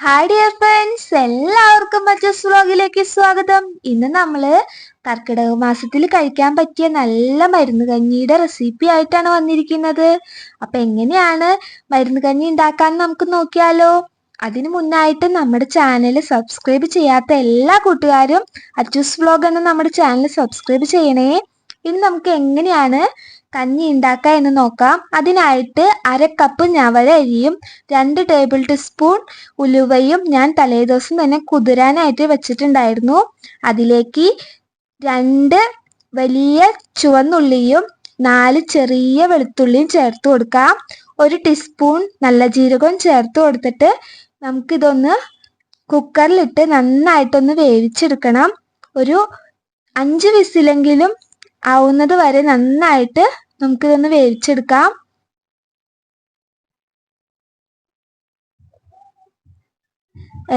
Hi dear friends എല്ലാവർക്കും മറ്റൊരു വ്ളോഗിലേക്ക് സ്വാഗതം. ഇന്ന് നമ്മൾ കർക്കിടക മാസത്തിൽ കഴിക്കാൻ പറ്റിയ നല്ല മരുന്ന് കഞ്ഞിയുടെ റെസിപ്പി ആയിട്ടാണ് വന്നിരിക്കുന്നത്. അപ്പൊ എങ്ങനെയാണ് മരുന്ന് കഞ്ഞി ഉണ്ടാക്കാൻ നമുക്ക് നോക്കിയാലോ? അതിനു മുന്നായിട്ട് നമ്മുടെ ചാനൽ സബ്സ്ക്രൈബ് ചെയ്യാത്ത എല്ലാ കൂട്ടുകാരും അച്ചൂസ് വ്ളോഗ് എന്ന നമ്മുടെ ചാനൽ സബ്സ്ക്രൈബ് ചെയ്യണേ. ഇനി നമുക്ക് എങ്ങനെയാണ് കഞ്ഞി ഉണ്ടാക്കാം എന്ന് നോക്കാം. അതിനായിട്ട് അര കപ്പ് ഞവര അരിയും രണ്ട് ടേബിൾ ടീസ്പൂൺ ഉലുവയും ഞാൻ തലേദിവസം തന്നെ കുതിരാനായിട്ട് വെച്ചിട്ടുണ്ടായിരുന്നു. അതിലേക്ക് രണ്ട് വലിയ ചുവന്നുള്ളിയും നാല് ചെറിയ വെളുത്തുള്ളിയും ചേർത്ത് കൊടുക്കാം. ഒരു ടീസ്പൂൺ നല്ല ജീരകവും ചേർത്ത് കൊടുത്തിട്ട് നമുക്കിതൊന്ന് കുക്കറിലിട്ട് നന്നായിട്ടൊന്ന് വേവിച്ചെടുക്കണം. ഒരു അഞ്ച് വിസിലെങ്കിലും ആവുന്നത് വരെ നന്നായിട്ട് നമുക്കിതൊന്ന് വേവിച്ചെടുക്കാം.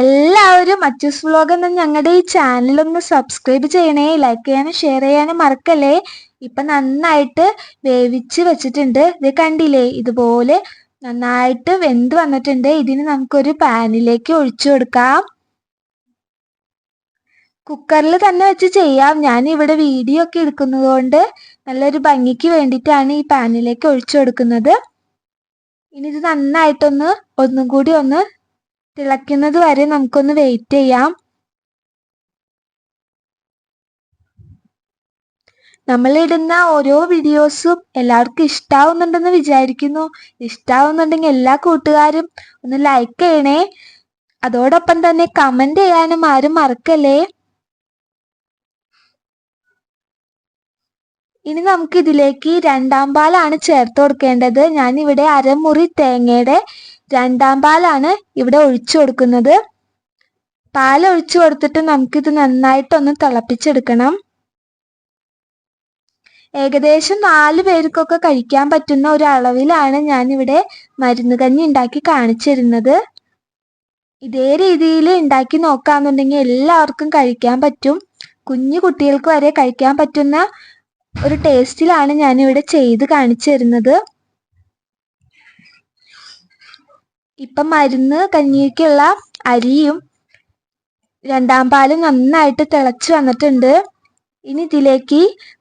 എല്ലാവരും അച്ചൂസ് വ്ലോഗ് എന്ന ഞങ്ങളുടെ ഈ ചാനൽ ഒന്ന് സബ്സ്ക്രൈബ് ചെയ്യണേ ലൈക്ക് ചെയ്യാനും ഷെയർ ചെയ്യാനും മറക്കല്ലേ? ഇപ്പൊ നന്നായിട്ട് വേവിച്ച് വെച്ചിട്ടുണ്ട്. ഇത് കണ്ടില്ലേ? ഇതുപോലെ നന്നായിട്ട് വെന്ത് വന്നിട്ടുണ്ട്. ഇതിന് നമുക്കൊരു പാനിലേക്ക് ഒഴിച്ചു കൊടുക്കാം. കുക്കറിൽ തന്നെ വെച്ച് ചെയ്യാം. ഞാൻ ഇവിടെ വീഡിയോ ഒക്കെ എടുക്കുന്നത് കൊണ്ട് നല്ലൊരു ഭംഗിക്ക് വേണ്ടിയിട്ടാണ് ഈ പാനിലേക്ക് ഒഴിച്ചു കൊടുക്കുന്നത്. ഇനി ഇത് നന്നായിട്ടൊന്ന് ഒന്നും കൂടി ഒന്ന് തിളയ്ക്കുന്നത് വരെ നമുക്കൊന്ന് വെയിറ്റ് ചെയ്യാം. നമ്മളിടുന്ന ഓരോ വീഡിയോസും എല്ലാവർക്കും ഇഷ്ടാവുന്നുണ്ടെന്ന് വിചാരിക്കുന്നു. ഇഷ്ടാവുന്നുണ്ടെങ്കിൽ എല്ലാ കൂട്ടുകാരും ഒന്ന് ലൈക്ക് ചെയ്യണേ. അതോടൊപ്പം തന്നെ കമന്റ് ചെയ്യാനും ആരും മറക്കല്ലേ? ഇനി നമുക്ക് ഇതിലേക്ക് രണ്ടാം പാലാണ് ചേർത്ത് കൊടുക്കേണ്ടത്. ഞാൻ ഇവിടെ അരമുറി തേങ്ങയുടെ രണ്ടാം പാലാണ് ഇവിടെ ഒഴിച്ചു കൊടുക്കുന്നത്. പാൽ ഒഴിച്ചു കൊടുത്തിട്ട് നമുക്കിത് നന്നായിട്ടൊന്ന് തിളപ്പിച്ചെടുക്കണം. ഏകദേശം നാല് പേർക്കൊക്കെ കഴിക്കാൻ പറ്റുന്ന ഒരു അളവിലാണ് ഞാനിവിടെ മരുന്ന് കഞ്ഞി ഉണ്ടാക്കി കാണിച്ചിരുന്നത്. ഇതേ രീതിയിൽ ഉണ്ടാക്കി നോക്കാന്നുണ്ടെങ്കിൽ എല്ലാവർക്കും കഴിക്കാൻ പറ്റും. കുഞ്ഞു കുട്ടികൾക്ക് വരെ കഴിക്കാൻ പറ്റുന്ന ഒരു ടേസ്റ്റിലാണ് ഞാനിവിടെ ചെയ്ത് കാണിച്ചു തരുന്നത് ഇപ്പം മരുന്ന് കഞ്ഞിക്കുള്ള അരിയും രണ്ടാം പാലും നന്നായിട്ട് തിളച്ചു വന്നിട്ടുണ്ട്. ഇനി ഇതിലേക്ക്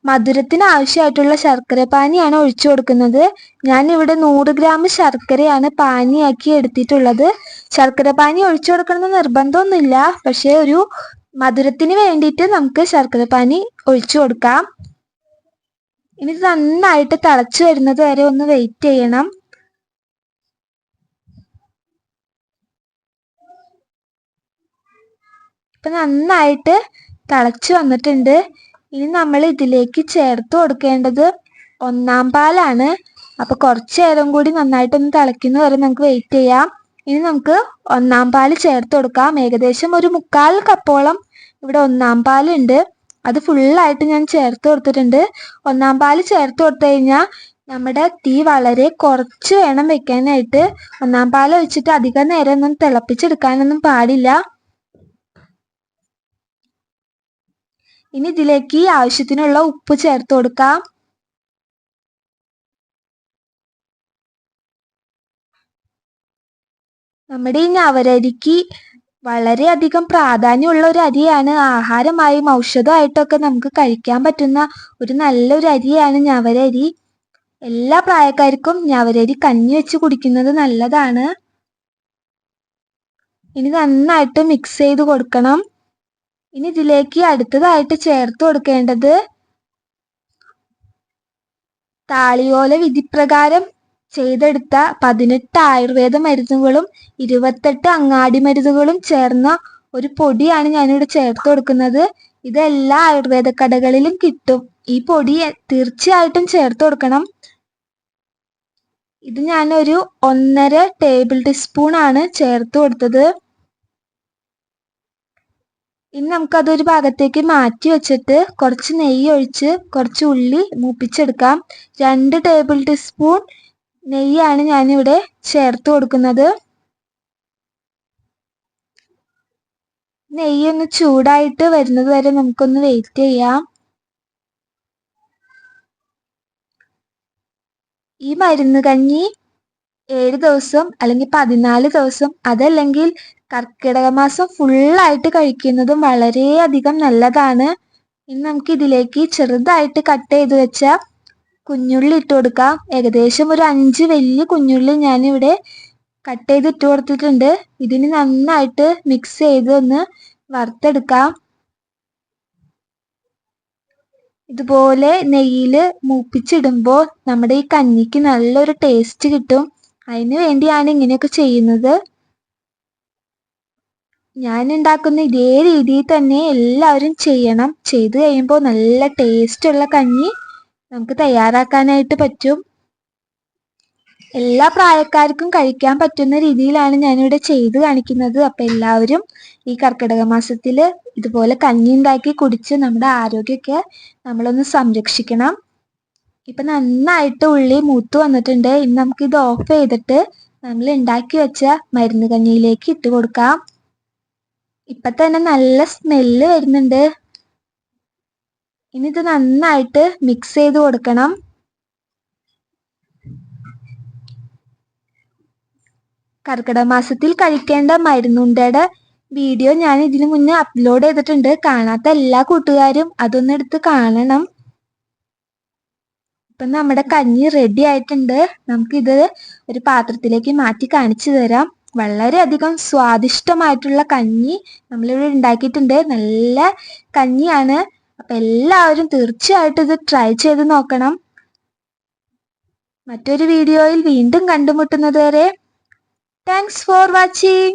മധുരത്തിന് ആവശ്യമായിട്ടുള്ള ശർക്കര പാനിയാണ് ഒഴിച്ചു കൊടുക്കുന്നത്. ഞാൻ ഇവിടെ നൂറ് ഗ്രാം ശർക്കരയാണ് പാനിയാക്കി എടുത്തിട്ടുള്ളത്. ശർക്കര പാനി ഒഴിച്ചു കൊടുക്കണമെന്ന് നിർബന്ധമൊന്നുമില്ല. പക്ഷേ ഒരു മധുരത്തിന് വേണ്ടിയിട്ട് നമുക്ക് ശർക്കര പാനി ഒഴിച്ചു കൊടുക്കാം. ഇനി നന്നായിട്ട് തിളച്ചു വരുന്നത് വരെ ഒന്ന് വെയിറ്റ് ചെയ്യണം. ഇപ്പൊ നന്നായിട്ട് തിളച്ചു വന്നിട്ടുണ്ട്. ഇനി നമ്മൾ ഇതിലേക്ക് ചേർത്ത് കൊടുക്കേണ്ടത് ഒന്നാം പാലാണ്. അപ്പൊ കുറച്ചു നേരം കൂടി നന്നായിട്ടൊന്ന് തിളയ്ക്കുന്ന വരെ നമുക്ക് വെയിറ്റ് ചെയ്യാം. ഇനി നമുക്ക് ഒന്നാം പാൽ ചേർത്ത് കൊടുക്കാം. ഏകദേശം ഒരു മുക്കാൽ കപ്പോളം ഇവിടെ ഒന്നാം പാലുണ്ട്. അത് ഫുള്ളായിട്ട് ഞാൻ ചേർത്ത് കൊടുത്തിട്ടുണ്ട്. ഒന്നാം പാൽ ചേർത്ത് കൊടുത്തു കഴിഞ്ഞാൽ നമ്മുടെ തീ വളരെ കുറച്ച് വേണം വെക്കാനായിട്ട്. ഒന്നാം പാൽ ഒഴിച്ചിട്ട് അധികം നേരം ഒന്നും തിളപ്പിച്ചെടുക്കാനൊന്നും പാടില്ല. ഇനി ഇതിലേക്ക് ആവശ്യത്തിനുള്ള ഉപ്പ് ചേർത്ത് കൊടുക്കാം. നമ്മുടെ ഈ ഞവരരിക്ക് വളരെയധികം പ്രാധാന്യമുള്ള ഒരു അരിയാണ്. ആഹാരമായും ഔഷധമായിട്ടൊക്കെ നമുക്ക് കഴിക്കാൻ പറ്റുന്ന ഒരു നല്ലൊരു അരിയാണ് ഞവരരി. എല്ലാ പ്രായക്കാർക്കും ഞവരരി കഞ്ഞി വെച്ച് കുടിക്കുന്നത് നല്ലതാണ്. ഇനി നന്നായിട്ട് മിക്സ് ചെയ്ത് കൊടുക്കണം. ഇനി ഇതിലേക്ക് അടുത്തതായിട്ട് ചേർത്ത് കൊടുക്കേണ്ടത് താളിയോല വിധിപ്രകാരം ചെയ്തെടുത്ത പതിനെട്ട് ആയുർവേദ മരുന്നുകളും ഇരുപത്തെട്ട് അങ്ങാടി മരുന്നുകളും ചേർന്ന ഒരു പൊടിയാണ് ഞാനിവിടെ ചേർത്ത് കൊടുക്കുന്നത്. ഇത് എല്ലാ ആയുർവേദ കടകളിലും കിട്ടും. ഈ പൊടി തീർച്ചയായിട്ടും ചേർത്ത് കൊടുക്കണം. ഇത് ഞാനൊരു ഒന്നര ടേബിൾ ടീസ്പൂൺ ആണ് ചേർത്ത് കൊടുത്തത്. ഇനി നമുക്കതൊരു ഭാഗത്തേക്ക് മാറ്റി വെച്ചിട്ട് കുറച്ച് നെയ്യ് ഒഴിച്ച് കുറച്ച് ഉള്ളി മൂപ്പിച്ചെടുക്കാം. രണ്ട് ടേബിൾ ടീസ്പൂൺ നെയ്യാണ് ഞാനിവിടെ ചേർത്ത് കൊടുക്കുന്നത്. നെയ്യൊന്ന് ചൂടായിട്ട് വരുന്നത് വരെ നമുക്കൊന്ന് വെയിറ്റ് ചെയ്യാം. ഈ മരുന്ന് കഞ്ഞി ഏഴ് ദിവസം അല്ലെങ്കിൽ പതിനാല് ദിവസം അതല്ലെങ്കിൽ കർക്കിടക മാസം ഫുള്ളായിട്ട് കഴിക്കുന്നതും വളരെയധികം നല്ലതാണ്. ഇനി നമുക്ക് ഇതിലേക്ക് ചെറുതായിട്ട് കട്ട് ചെയ്ത് വെച്ച കുഞ്ഞുള്ളി ഇട്ട് കൊടുക്കാം. ഏകദേശം ഒരു അഞ്ച് വലിയ കുഞ്ഞുള്ളി ഞാനിവിടെ കട്ട് ചെയ്ത് ഇട്ട് കൊടുത്തിട്ടുണ്ട്. ഇതിന് നന്നായിട്ട് മിക്സ് ചെയ്ത് ഒന്ന് വറുത്തെടുക്കാം. ഇതുപോലെ നെയ്യിൽ മൂപ്പിച്ചിടുമ്പോൾ നമ്മുടെ ഈ കഞ്ഞിക്ക് നല്ലൊരു ടേസ്റ്റ് കിട്ടും. അതിന് വേണ്ടിയാണ് ഇങ്ങനെയൊക്കെ ചെയ്യുന്നത്. ഞാൻ ഉണ്ടാക്കുന്ന ഇതേ രീതിയിൽ തന്നെ എല്ലാവരും ചെയ്യണം. ചെയ്തു കഴിയുമ്പോൾ നല്ല ടേസ്റ്റ് ഉള്ള കഞ്ഞി നമുക്ക് തയ്യാറാക്കാനായിട്ട് പറ്റും. എല്ലാ പ്രായക്കാർക്കും കഴിക്കാൻ പറ്റുന്ന രീതിയിലാണ് ഞാനിവിടെ ചെയ്തു കാണിക്കുന്നത്. അപ്പൊ എല്ലാവരും ഈ കർക്കിടക മാസത്തിൽ ഇതുപോലെ കഞ്ഞി ഉണ്ടാക്കി കുടിച്ച് നമ്മുടെ ആരോഗ്യമൊക്കെ നമ്മളൊന്ന് സംരക്ഷിക്കണം. ഇപ്പൊ നന്നായിട്ട് ഉള്ളി മൂത്ത് വന്നിട്ടുണ്ട്. ഇനി നമുക്ക് ഇത് ഓഫ് ചെയ്തിട്ട് നമ്മൾ ഉണ്ടാക്കി വെച്ച മരുന്ന് കഞ്ഞിയിലേക്ക് ഇട്ട് കൊടുക്കാം. ഇപ്പൊ തന്നെ നല്ല സ്മെല്ല് വരുന്നുണ്ട്. ഇനി ഇത് നന്നായിട്ട് മിക്സ് ചെയ്ത് കൊടുക്കണം. കർക്കിടക മാസത്തിൽ കഴിക്കേണ്ട മരുന്നുണ്ടയുടെ വീഡിയോ ഞാൻ ഇതിനു മുന്നേ അപ്ലോഡ് ചെയ്തിട്ടുണ്ട്. കാണാത്ത എല്ലാ കൂട്ടുകാരും അതൊന്നെടുത്ത് കാണണം. ഇപ്പൊ നമ്മുടെ കഞ്ഞി റെഡി ആയിട്ടുണ്ട്. നമുക്കിത് ഒരു പാത്രത്തിലേക്ക് മാറ്റി കാണിച്ചു തരാം. വളരെയധികം സ്വാദിഷ്ടമായിട്ടുള്ള കഞ്ഞി നമ്മളിവിടെ ഉണ്ടാക്കിയിട്ടുണ്ട്. നല്ല കഞ്ഞിയാണ്. അപ്പൊ എല്ലാവരും തീർച്ചയായിട്ടും ഇത് ട്രൈ ചെയ്ത് നോക്കണം. മറ്റൊരു വീഡിയോയിൽ വീണ്ടും കണ്ടുമുട്ടുന്നത് വരെ താങ്ക്സ് ഫോർ വാച്ചിങ്